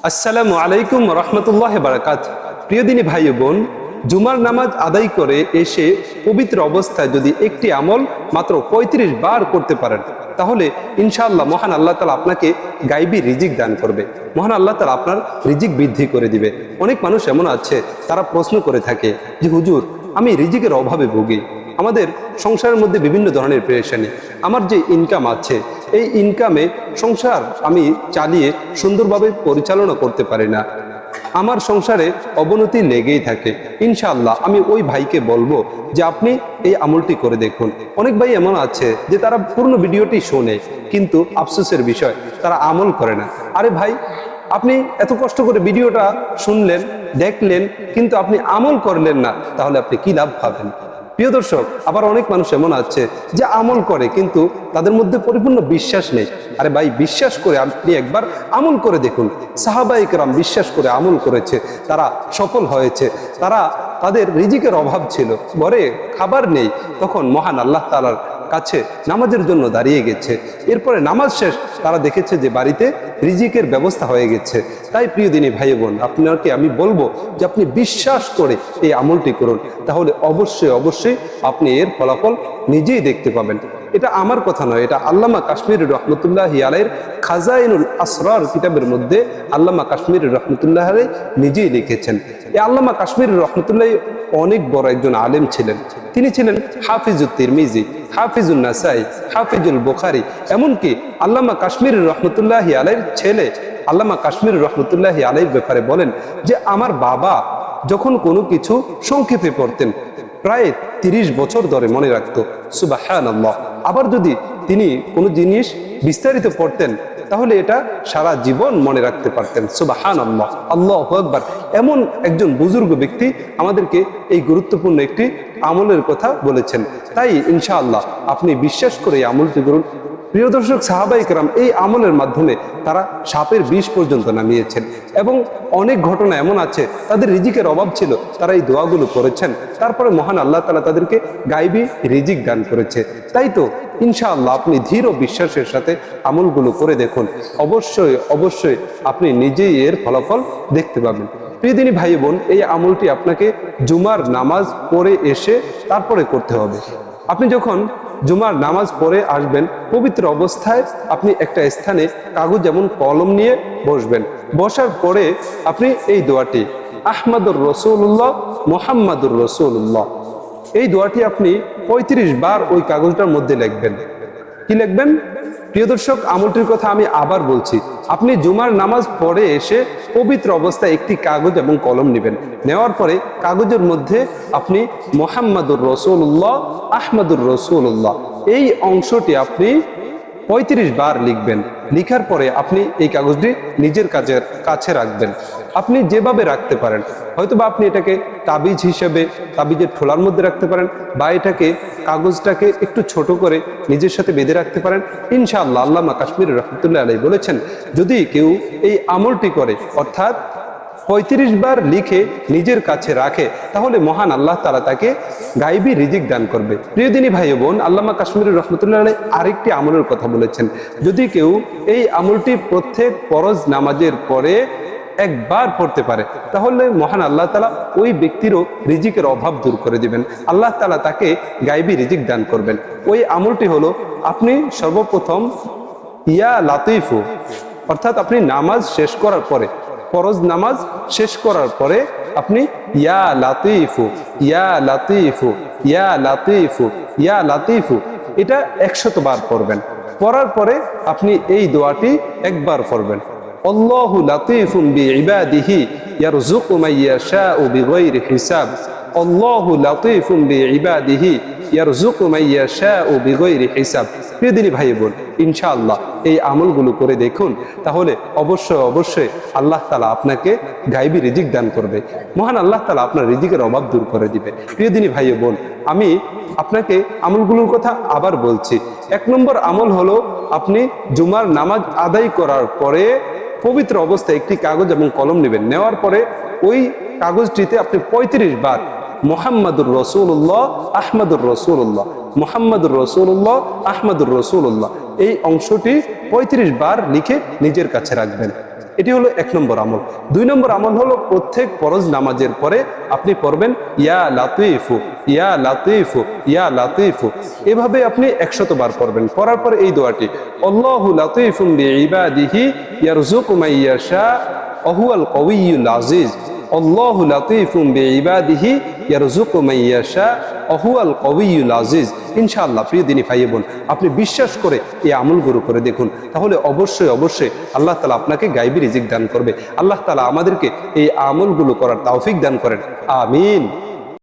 আসসালামু আলাইকুম রহমতুল্লাহ বারাকাত। প্রিয় দিনী ভাই বোন, জুমার নামাজ আদায় করে এসে পবিত্র অবস্থায় যদি একটি আমল মাত্র ৩৫ বার করতে পারেন, তাহলে ইনশাআল্লাহ মহান আল্লাহ তালা আপনাকে গাইবি রিজিক দান করবে। মহান আল্লাহ তালা আপনার রিজিক বৃদ্ধি করে দিবে। অনেক মানুষ এমন আছে, তারা প্রশ্ন করে থাকে যে, হুজুর, আমি রিজিকের অভাবে ভুগি। আমাদের সংসারের মধ্যে বিভিন্ন ধরনের পেরেশানি। আমার যে ইনকাম আছে, এই ইনকামে সংসার আমি চালিয়ে সুন্দরভাবে পরিচালনা করতে পারি না। আমার সংসারে অবনতি লেগেই থাকে। ইনশাআল্লাহ আমি ওই ভাইকে বলব যে আপনি এই আমলটি করে দেখুন। অনেক ভাই এমন আছে যে তারা পূর্ণ ভিডিওটি শোনে, কিন্তু আফসোসের বিষয়, তারা আমল করে না। আরে ভাই, আপনি এত কষ্ট করে ভিডিওটা শুনলেন, দেখলেন, কিন্তু আপনি আমল করলেন না, তাহলে আপনি কি লাভ পাবেন প্রিয় দর্শক, আবার অনেক মানুষ এমন আছে যে আমল করে কিন্তু তাদের মধ্যে পরিপূর্ণ বিশ্বাস নেই। আরে ভাই, বিশ্বাস করে আপনি একবার আমল করে দেখুন। সাহাবাইকরাম বিশ্বাস করে আমল করেছে, তারা সফল হয়েছে, তারা তাদের রিজিকের অভাব ছিল, ঘরে খাবার নেই। তখন মহান আল্লাহ তালার কাছে নামাজের জন্য দাঁড়িয়ে গেছে। এরপরে নামাজ শেষ তারা দেখেছে যে বাড়িতে রিজিকের ব্যবস্থা হয়ে গেছে। তাই প্রিয় দিনী ভাই বোন আপনাকে আমি বলব যে আপনি বিশ্বাস করে এই আমলটি করুন। তাহলে অবশ্যই অবশ্যই আপনি এর ফলাফল নিজেই দেখতে পাবেন। এটা আমার কথা নয়, এটা আল্লামা কাশ্মীর রহমতুল্লাহ আলাইয়ের খাজাইনুল আসরার কিতাবের মধ্যে আল্লামা কাশ্মীর রহমতুল্লাহ আলাই নিজেই লিখেছেন। এই আল্লামা কাশ্মীর রহমতুল্লাহ অনেক বড় একজন আলেম ছিলেন। তিনি ছিলেন হাফিজুল তিরমিজি হাফিজুল নাসাই, হাফিজুল বুখারি, এমনকি আল্লামা কাশ্মীর রহমতুল্লাহ আলাইয়ের ছেলে আল্লামা কাশ্মীর রহমতুল্লাহ আলাইয়ের ব্যাপারে বলেন যে, আমার বাবা যখন কোনো কিছু সংক্ষেপে পড়তেন প্রায় তিরিশ বছর ধরে মনে রাখত সুবাহান আবার যদি তিনি কোনো জিনিস বিস্তারিত পড়তেন, তাহলে এটা সারা জীবন মনে রাখতে পারতেন সুবাহান আল্লাহ আল্লাহ একবার এমন একজন বুজুর্গ ব্যক্তি আমাদেরকে এই গুরুত্বপূর্ণ একটি আমলের কথা বলেছেন। তাই ইনশাআল্লাহ আপনি বিশ্বাস করে এই আমলটি করুন। প্রিয় দর্শক, সাহাবাই কেরাম এই আমলের মাধ্যমে তারা সাপের বিষ পর্যন্ত নামিয়েছেন এবং অনেক ঘটনা এমন আছে, তাদের রিজিকের অভাব ছিল, তারা এই দোয়াগুলো করেছেন। তারপরে মহান আল্লাহ তালা তাদেরকে গাইবি রিজিক দান করেছে। তাই তো, ইনশাআল্লাহ আপনি ধীর বিশ্বাসের সাথে আমলগুলো করে দেখুন। অবশ্যই অবশ্যই আপনি নিজেই এর ফলাফল দেখতে পাবেন। প্রিয়দিনী ভাই বোন, এই আমলটি আপনাকে জুমার নামাজ পড়ে এসে তারপরে করতে হবে। আপনি যখন জুমার নামাজ পড়ে আসবেন, পবিত্র অবস্থায় আপনি একটা স্থানে কাগজ যেমন কলম নিয়ে বসবেন। বসার পরে আপনি এই দোয়াটি, আহমদুর রসুল্লাহ মোহাম্মদুর রসুল্লাহ এই দোয়াটি আপনি ৩৫ বার ওই কাগজটার মধ্যে লিখবেন। কি লিখবেন? প্রিয় দর্শক, আমলটির কথা আমি আবার বলছি। আপনি জুমার নামাজ পড়ে এসে পবিত্র অবস্থায় একটি কাগজ এবং কলম নেবেন। নেওয়ার পরে কাগজের মধ্যে আপনি মোহাম্মদুর রসুল্লাহ আহমদুর রসুল্লাহ এই অংশটি আপনি পঁয়ত্রিশ বার লিখবেন। লিখার পরে আপনি এই কাগজটি নিজের কাজের কাছে রাখবেন। আপনি যেভাবে রাখতে পারেন হয়তো বা আপনি এটাকে তাবিজ হিসেবে তাবিজের ঠোলার মধ্যে রাখতে পারেন বা এটাকে কাগজটাকে একটু ছোট করে নিজের সাথে বেঁধে রাখতে পারেন। ইনশাআল্লাহ আল্লামা কাশ্মীর রহমতুল্লাহ আলাই বলেছেন, যদি কেউ এই আমলটি করে, অর্থাৎ পঁয়ত্রিশ বার লিখে নিজের কাছে রাখে, তাহলে মহান আল্লাহ তালা তাকে গাইবি রিজিক দান করবে। প্রিয়দিনী ভাই বোন, আল্লামা কাশ্মীর রহমতুল্লাহ আরেকটি আমলের কথা বলেছেন। যদি কেউ এই আমলটি প্রত্যেক পরজ নামাজের পরে একবার পড়তে পারে, তাহলে মহান আল্লাহ তালা ওই ব্যক্তিরও রিজিকের অভাব দূর করে দিবেন। আল্লাহ তালা তাকে গাইবি রিজিক দান করবেন। ওই আমলটি হলো, আপনি সর্বপ্রথম ইয়া লাতিফু, অর্থাৎ আপনি নামাজ শেষ করার পরে ফরজ নামাজ শেষ করার পরে আপনি, ইয়া লাতিফু ইয়া লাতিফু ইয়া লাতিফু ইয়া লাতিফু, এটা একশত বার পড়বেন। পড়ার পরে আপনি এই দোয়াটি একবার পড়বেন। আল্লাহু লাতিফুম বিইবাদিহি ইয়ারযুকু মান ইয়াশাউ বিগাইরি হিসাব। আল্লাহু লাতিফুম বিইবাদিহি ইয়ারযুকু ভাই ইনশাআল্লাহ এই আমলগুলো করে দেখুন, তাহলে অবশ্যই অবশ্যই আল্লাহ তালা আপনাকে গাইবি রিজিক দান করবে। মহান আল্লাহ তালা আপনার রিজিকের অভাব দূর করে দিবে। প্রিয়দিনী ভাই বোন আমি আপনাকে আমলগুলোর কথা আবার বলছি। এক নম্বর আমল হলো আপনি জুমার নামাজ আদায় করার পরে পবিত্র অবস্থায় একটি কাগজ এবং কলম নেবেন। নেওয়ার পরে ওই কাগজটিতে আপনি ৩৫ বার মোহাম্মদুর রসুল্লাহ আহমদুর রসুল্লাহ মোহাম্মদুর রসুল্লাহ আহমদুর রসুল্লাহ এই অংশটি ৩৫ বার লিখে নিজের কাছে রাখবেন। এটি হলো এক নম্বর আমল। দুই নম্বর আমল হলো প্রত্যেক পরজ নামাজের পরে আপনি পড়বেন, ইয়া লাতিফু ইয়া লাতিফু ইয়া লাতিফু। এভাবে আপনি একশত বার পড়বেন। পড়ার পর এই দোয়াটি, আল্লাহু লাতিফুম বিইবাদিহি ইয়ারযুকু মান ইয়াশা, ওহুয়াল কওয়িয়ুল আজিজ। আল্লাহু লাতিফুম বিইবাদিহি ইয়ারযুকু মাইয়াশা অহুয়াল কবিউল আজিজ। ইনশাআল্লাহ, প্রিয় দিনী ভাই বোন আপনি বিশ্বাস করে এই আমলগুলো করে দেখুন। তাহলে অবশ্যই অবশ্যই আল্লাহ তালা আপনাকে গাইবি রিজিক দান করবে। আল্লাহ তালা আমাদেরকে এই আমলগুলো করার তাওফিক দান করেন। আমিন।